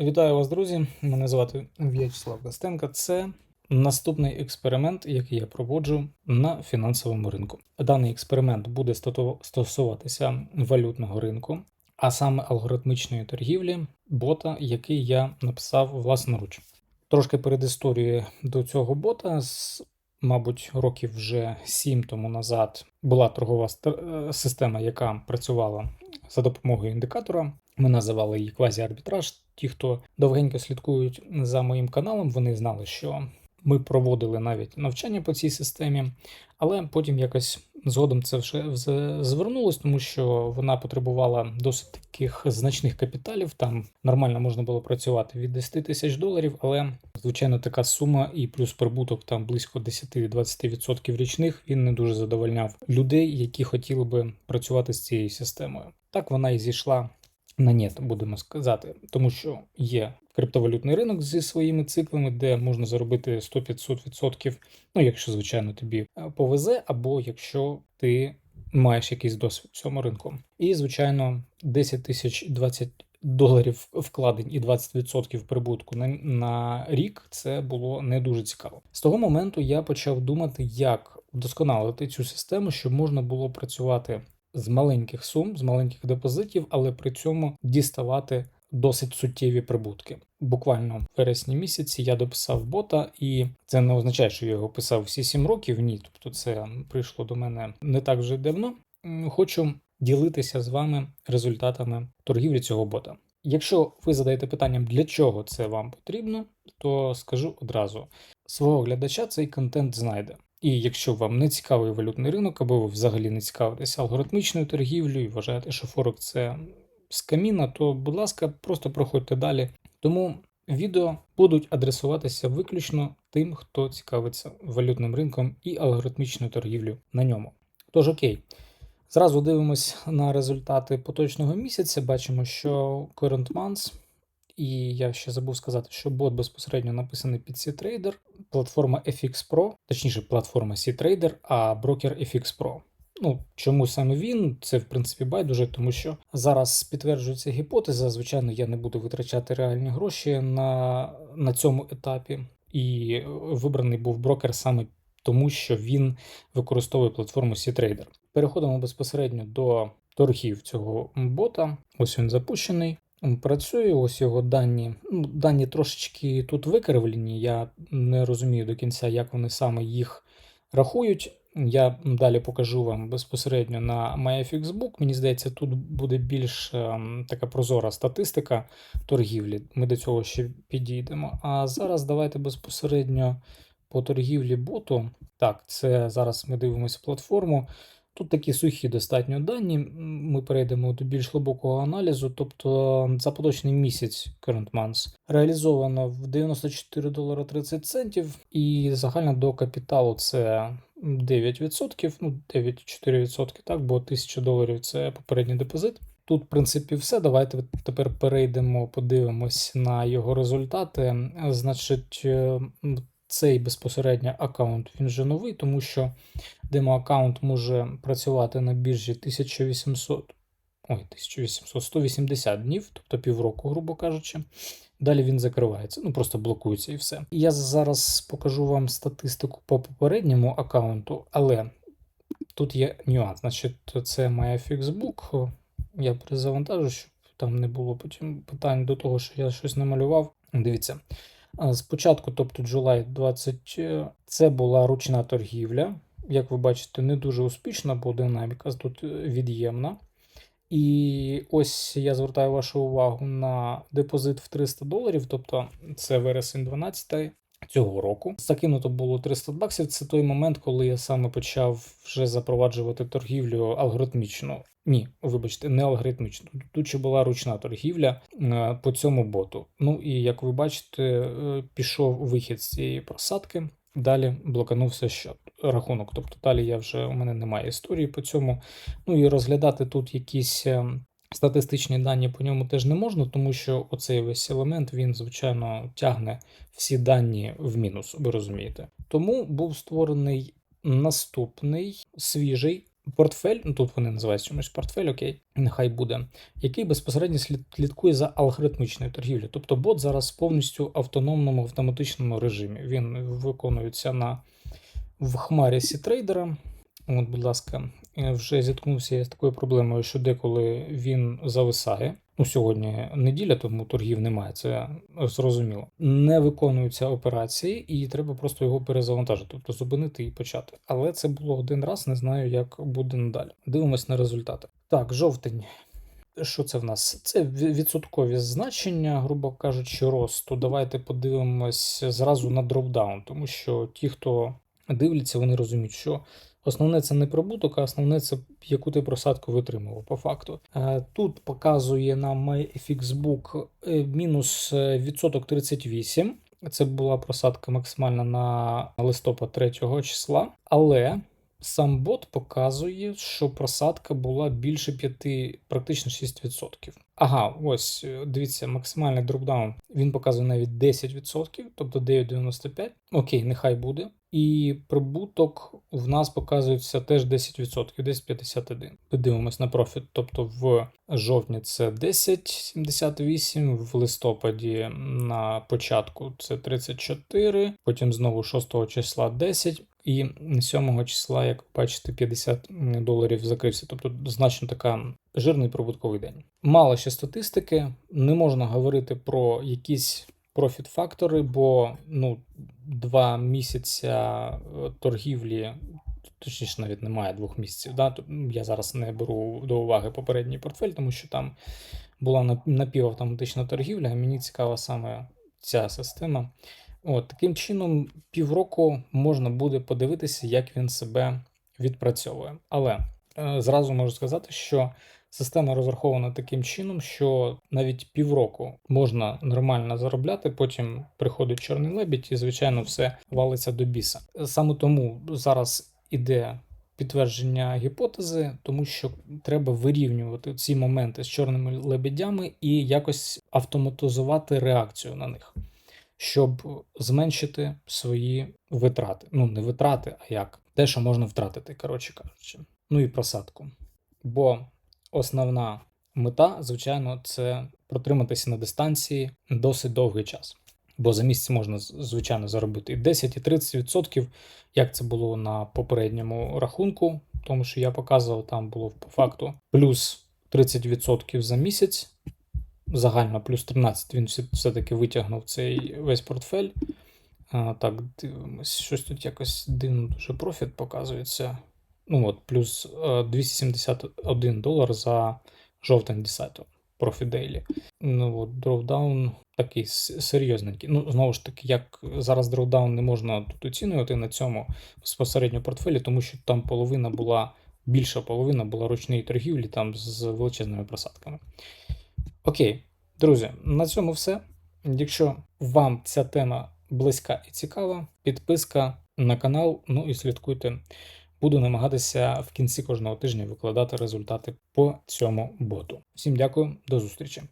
Вітаю вас, друзі! Мене звати В'ячеслав Костенко. Це наступний експеримент, який я проводжу на фінансовому ринку. Даний експеримент буде стосуватися валютного ринку, а саме алгоритмічної торгівлі, бота, який я написав власноруч. Трошки перед історією до цього бота, з, мабуть, років вже 7 тому назад була торгова е, система, яка працювала за допомогою індикатора. Ми називали її квазі-арбітраж. Ті, хто довгенько слідкують за моїм каналом, вони знали, що ми проводили навіть навчання по цій системі, але потім якось згодом це вже звернулось, тому що вона потребувала досить таких значних капіталів. Там нормально можна було працювати від 10 тисяч доларів, але звичайно така сума і плюс прибуток там близько 10-20% річних він не дуже задовольняв людей, які хотіли би працювати з цією системою. Так вона і зійшла на нет, будемо сказати, тому що є криптовалютний ринок зі своїми циклами, де можна заробити 100-500%, ну якщо звичайно тобі е, повезе, або якщо ти маєш якийсь досвід в цьому ринку. І звичайно, 10 тисяч 20 доларів вкладень і 20% прибутку на, на рік це було не дуже цікаво. З того моменту я почав думати, як вдосконалити цю систему, щоб можна було працювати з маленьких сум, з маленьких депозитів, але при цьому діставати досить суттєві прибутки. Буквально в вересні місяці я дописав бота, і це не означає, що я його писав всі 7 років. Ні, тобто це прийшло до мене не так вже давно. Хочу ділитися з вами результатами торгівлі цього бота. Якщо ви задаєте питанням, для чого це вам потрібно, то скажу одразу: свого глядача цей контент знайде. І якщо вам не цікавий валютний ринок, або ви взагалі не цікавитеся алгоритмічною торгівлею і вважаєте, що Форек це скаміна, то, будь ласка, просто проходьте далі. Тому відео будуть адресуватися виключно тим, хто цікавиться валютним ринком і алгоритмічною торгівлею на ньому. Тож окей. Зразу дивимось на результати поточного місяця. Бачимо, що current months, і я ще забув сказати, що бот безпосередньо написаний під C-Trader, платформа FX Pro, точніше, платформа C-Trader, а брокер FX Pro. Ну, чому саме він? Це в принципі байдуже, тому що зараз підтверджується гіпотеза. Звичайно, я не буду витрачати реальні гроші на, на цьому етапі. І вибраний був брокер саме тому, що він використовує платформу C-Trader. Переходимо безпосередньо до торгів цього бота. Ось він запущений. Працює, ось його дані. Ну, дані трошечки тут викривлені. Я не розумію до кінця, як вони саме їх рахують. Я далі покажу вам безпосередньо на MyFXBook. Мені здається, тут буде більш ем, така прозора статистика торгівлі. Ми до цього ще підійдемо. А зараз давайте безпосередньо по торгівлі боту. Так, це зараз ми дивимося платформу. Тут такі сухі достатньо дані. Ми перейдемо до більш глибокого аналізу. Тобто за поточний місяць current months реалізовано в 94 долара 30 центів, і загально до капіталу це 9%, ну 9,4%, так, бо 1000 доларів це попередній депозит. Тут, в принципі, все. Давайте тепер перейдемо, подивимось на його результати. Значить, е, цей безпосередньо аккаунт він вже новий, тому що демо-аккаунт може працювати на біржі 1800, ой, 1800, 180 днів, тобто півроку, грубо кажучи. Далі він закривається, ну просто блокується і все. Я зараз покажу вам статистику по попередньому аккаунту, але тут є нюанс. Значить, це MyFXBook. Я перезавантажу, щоб там не було потім питань до того, що я щось намалював. Дивіться. Спочатку, тобто July 20, е, це була ручна торгівля. Як ви бачите, не дуже успішна, бо динаміка тут е, від'ємна. І ось я звертаю вашу увагу на депозит в 300 доларів, тобто це вересень 12 цього року. Закинуто було 300 баксів. Це той момент, коли я саме почав вже запроваджувати торгівлю алгоритмічну. Ні, вибачте, не алгоритмічну. Тут ще була ручна торгівля е, по цьому боту. Ну і як ви бачите, е, пішов вихід з цієї просадки. Далі блоканувся счет, рахунок. Тобто далі я вже у мене немає історії по цьому. Ну і розглядати тут якісь е, статистичні дані по ньому теж не можна, тому що оцей весь елемент він, звичайно, тягне всі дані в мінус, ви розумієте. Тому був створений наступний свіжий портфель, ну тут вони називають чомусь портфель, окей, нехай буде, який безпосередньо слід- слідкує за алгоритмічною торгівлею. Тобто бот зараз повністю автономному автоматичному режимі. Він виконується на в хмарі сітрейдера. От, будь ласка, вже зіткнувся я з такою проблемою, що деколи він зависає. Ну, сьогодні неділя, тому торгів немає, це зрозуміло. Не виконуються операції, і треба просто його перезавантажити, тобто зупинити і почати. Але це було один раз, не знаю, як буде надалі. Дивимось на результати. Так, жовтень. Що це в нас? Це відсоткові значення, грубо кажучи, росту. Давайте подивимось зразу на дропдаун, тому що ті, хто дивляться, вони розуміють, що основне це не прибуток, а основне це яку ти просадку витримував по факту. Е, Тут показує нам FXBook е, мінус е, відсоток 38. Це була просадка максимальна на листопад 3 числа, але сам бот показує, що просадка була більше 5, практично 6%. Ага, ось е, дивіться, максимальний дропдаун він показує навіть 10%, тобто 9,95. Окей, нехай буде. І прибуток в нас показується теж 10%, десь 51. Подивимось на профіт. Тобто в жовтні це 10,78, в листопаді на початку це 34, потім знову 6 числа 10. І 7 числа, як бачите, 50 доларів закрився. Тобто значно така жирний прибутковий день. Мало ще статистики, не можна говорити про якісь профіт-фактори, бо ну, два місяця е, торгівлі, точніше, навіть немає двох місяців. Да? Я зараз не беру до уваги попередній портфель, тому що там була напівавтоматична торгівля, а мені цікава саме ця система. От, таким чином, півроку можна буде подивитися, як він себе відпрацьовує. Але е, зразу можу сказати, що система розрахована таким чином, що навіть півроку можна нормально заробляти, потім приходить чорний лебідь, і звичайно все валиться до біса. Саме тому зараз іде підтвердження гіпотези, тому що треба вирівнювати ці моменти з чорними лебедями і якось автоматизувати реакцію на них щоб зменшити свої витрати. Ну, не витрати, а як те, що можна втратити, коротше кажучи. Ну і просадку. Бо основна мета, звичайно, це протриматися на дистанції досить довгий час. Бо за місяць можна звичайно заробити і 10, і 30%, як це було на попередньому рахунку, тому що я показував, там було по факту плюс 30% за місяць, загально плюс 13 він все- все-таки витягнув цей весь портфель. А, так, дивимось, щось тут якось дивно дуже профіт показується. Ну от, плюс е, 271 долар за жовтень 10 профіт дейлі. Ну от, дропдаун такий серйозненький. Ну, знову ж таки, як зараз дропдаун не можна тут оцінювати на цьому безпосередньо портфелі, тому що там половина була, більша половина була ручної торгівлі, там з величезними просадками. Окей, друзі, на цьому все. Якщо вам ця тема близька і цікава, підписка на канал, ну і слідкуйте. Буду намагатися в кінці кожного тижня викладати результати по цьому боту. Всім дякую, до зустрічі.